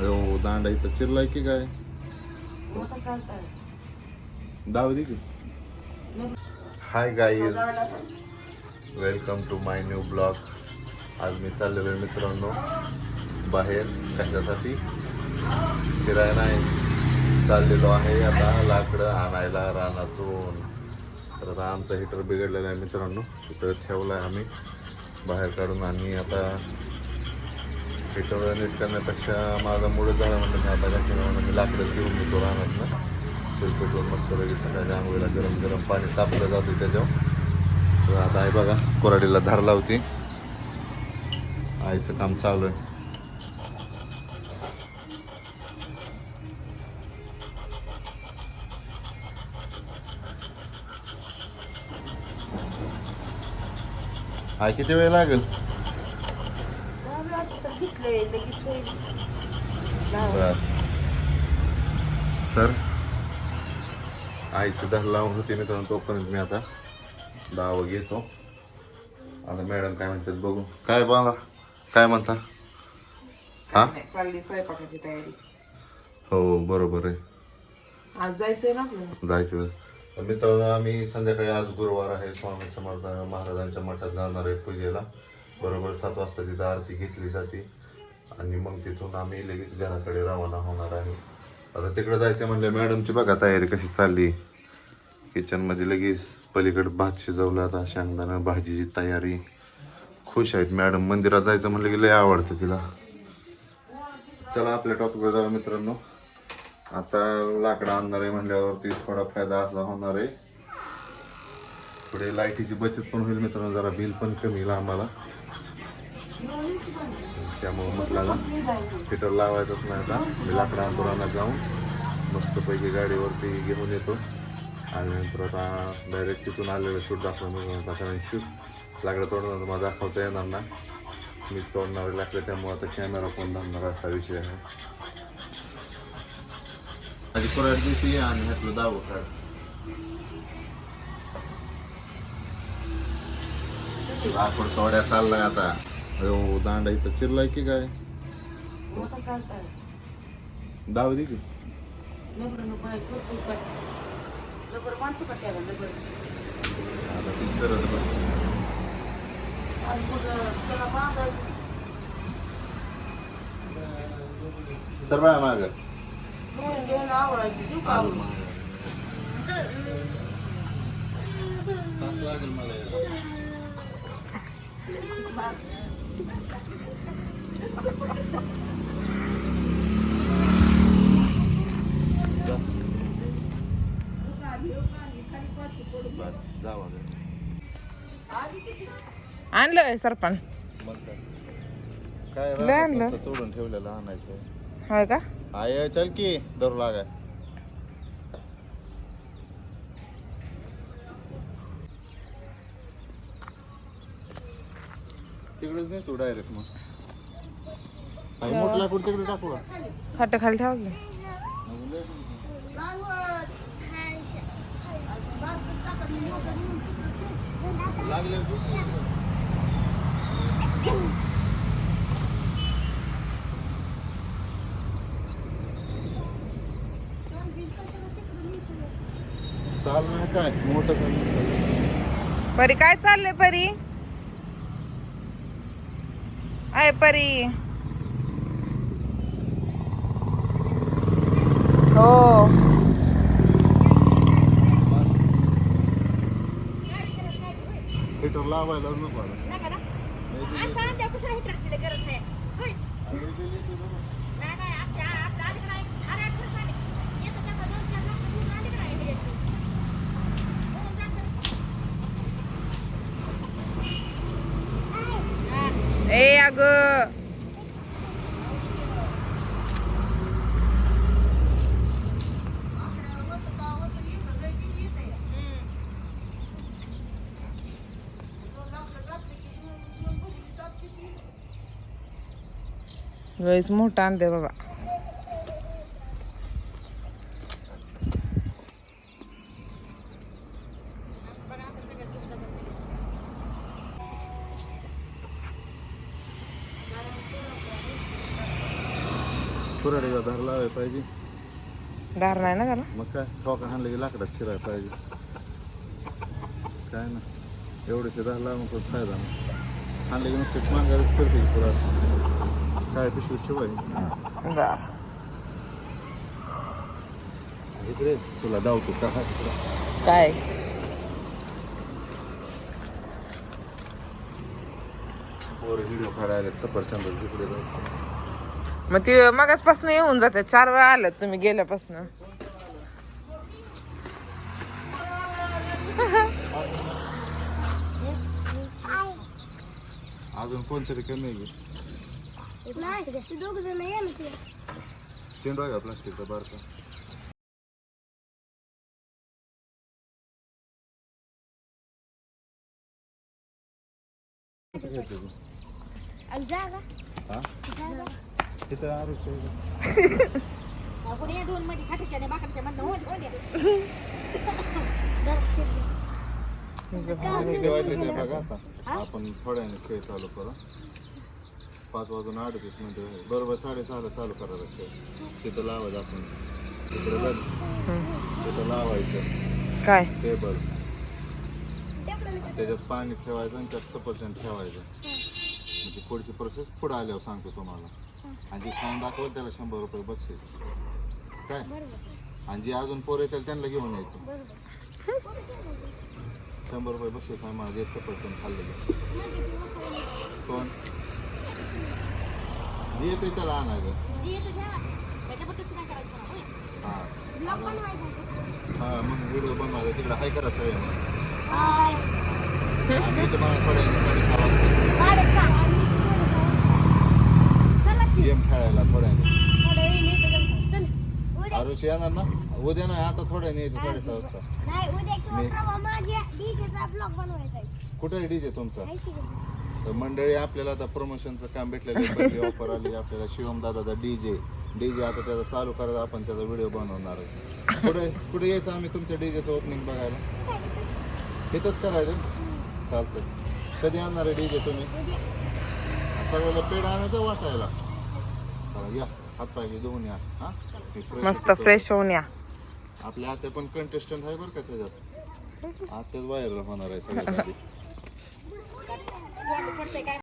अयो दांडा इथं चिरलाय की काय? दाव दे की. Hi guys welcome to my new blog आज मी चाललेलो आहे मित्रांनो. बाहेर. कशासाठी? फिरायला नाही. चाललेलो आहे आता लाकडं आणायला रानातून. तर आता आमचा हिटर बिघडलेला आहे मित्रांनो. तिथं ठेवला आहे आम्ही. बाहेर काढून आणि आता हिटर नीट करण्यापेक्षा माझा मूड झाला म्हणलं मी आता काय म्हणून मी लाकडंच घेऊन येतो राहणार ना. चिरपेटवर मस्त लगेच सकाळच्या आंघोळीला गरम गरम पाणी तापलं जातं त्याच्यावर. तर आता आहे बघा कोराडीला धार लावते. आईचं काम चालू आहे. आई किती वेळ लागेल? बर. तर आईची धार लावून होती मित्रांनो तोपर्यंत मी आता दावा घेतो. आता मॅडम काय म्हणतात बघू. काय बोला काय म्हणता? हा? चालली स्वयंपाकाची तयारी. हो बरोबर आहे. आज जायचंय ना जायचं. तर मित्रांनो आम्ही संध्याकाळी आज गुरुवार आहे. स्वामी समर्थ महाराजांच्या मठात जाणार आहे पूजेला. बरोबर सात वाजता तिथं आरती घेतली जाते. आणि मग तिथून आम्ही लगेच घराकडे रवाना होणार आहे. आता तिकडे जायचं म्हणलं मॅडमची बघा तयारी कशी चालली. किचनमध्ये लगेच पलीकडे भात शिजवला आता शेंगदाणा भाजीची तयारी. खुश आहेत. मॅडम मंदिरात जायचं म्हणलं की लय आवडतं तिला. चला आपल्या टॉपिकवर जाऊ मित्रांनो. आता लाकडं आणणार आहे म्हणल्यावरती थोडा फायदा असा होणार आहे. पुढे लाईटीची बचत पण होईल मित्रांनो जरा बिल पण कमी येईल आम्हाला. त्यामुळं म्हटलं ना हिटर लावायचंच नाही आता. मी लाकडं आणतो जाऊन मस्तपैकी गाडीवरती घेऊन येतो. आणि नंतर आता डायरेक्ट तिथून आलेलं शूट दाखवून आता कारण शूट लाकडं तोडणार मला दाखवता येणार ना. मीच तोडणारे लाकडं त्यामुळे आता कॅमेरा कोण धरणार असा विषय आहे. माझी कोराड दिसली आणि ह्यातलं दाव काढ लाकूड तोड्या चाललाय आता अयो दांडा इथं चिरलाय की काय दाव दे की आता तीच करत बस सर्व माग आलो मागं. तास लागेल मला आणलंय सरपण काय आणलं? तोडून ठेवलेलं आणायचं होय का आय चल की धरू लागाय. तिकडेच नाही तू डायरेक्ट मग. आणि मोठं लाकूड तिकडे टाकू का? फाट खाली ठेवा की. लागले. साल नाही काय? मोठं काय परी काय चाललंय परी? आहे परी. हो. हिटर लावायला नको आता. नका ना असं आणल्या कुशाला हिटरची लय गरज आहे होय नाही नाही असे आ- आपलं अलीकडं आहे. अरे खरंच आले. येतं जातं दोन चार लाख घेऊन अलीकडं आहे हे. हो, जातं. हा. ग लयच मोठा आणते बाबा कुऱ्हाडीला धार लावायला पाहिजे? धार नाही ना त्याला? मग काय? ठोका हाणलं की लाकडात शिरायला पाहिजे. काय ना? एवढेसे धार लावून पण फायदा नाही. हाणले की नुसते करते की कुऱ्हाड काय पिशवी ठेवाय बर इकडे तुला धावतो का? काय? पोर व्हिडिओ काढायला सफरचंद तिकडे जाऊ मग ती मगाचपासून येऊन जाते. चार वेळा आल्यात तुम्ही गेल्यापासून. अजून कोणतरी कमी चेंडू आहे का प्लास्टिकचा? बारका हा? जागा. तिथं आरुच्या इथं. आपण या दोन मध्ये खाटीच्या आणि बाकरच्या मधनं द्या वाजले बघा आता. आपण थोड्याने खेळ चालू करू. पाच वाजून अडतीस मिनिटं झाले. बरोबर साडेसहाला चालू करायला खेळ. तिथं लावायचं आपण. तिकडे बघ. तिथं लावायचं. काय? टेबल त्याच्यात पाणी ठेवायचं आणि त्यात सफरचंद ठेवायचं. म्हणजे पुढची प्रोसेस पुढे आल्यावर सांगतो तुम्हाला. आणि जे खाऊन दाखवेल त्याला शंभर रुपये बक्षीस. काय? आणि जे अजून पोर येतील त्यांना घेऊन यायचं. शंभर रुपये बक्षीस आहे माझं एक सफरचंद खाल्लेलं कोण? जे येते त्याला आणायचं. हा. हा मग व्हिडिओ बनवायचा तिकडे हाय करा सगळ्यांना. हाय. आम्ही तुम्हाला थोड्या साडेसहा वाजता साडेसहा चला की गेम खेळायला थोड्या वेळाने. थोडं वेळ मी इथं जाऊन- आरुषी येणार ना? उद्या नाही आता थोड्या वेळाने यायचं साडेसहा वाजता. नाही उद्या किंवा मी- परवा माझ्या डीजेचा ब्लॉग बनवायचा आहे. कुठे डीजे तुमचा? की नाही? तर मंडळी आपल्याला आता प्रमोशनचं काम भेटलेलं आहे. ऑफर आली आपल्याला शिवम दादाचा डीजे. डीजे आता त्याचा चालू करायचा आपण त्याचा व्हिडिओ बनवणार आहे. कुठे कुठे यायचं आम्ही तुमच्या डीजेचं ओपनिंग बघायला? इथंच करायचं? चालतं कधी आणणार आहे डीजे तुम्ही? उद्या. सगळ्याला पेड आणायचं वाटायला. चला या. हात पाय धुवून या. हा? fresh मस्त होतो. फ्रेश होऊन या. आपल्या आत्या पण कंटेस्टंट आहे बरं का त्याच्यात. आत्याच व्हायरल होणार आहे सगळ्यात आधी. पडतंय काय?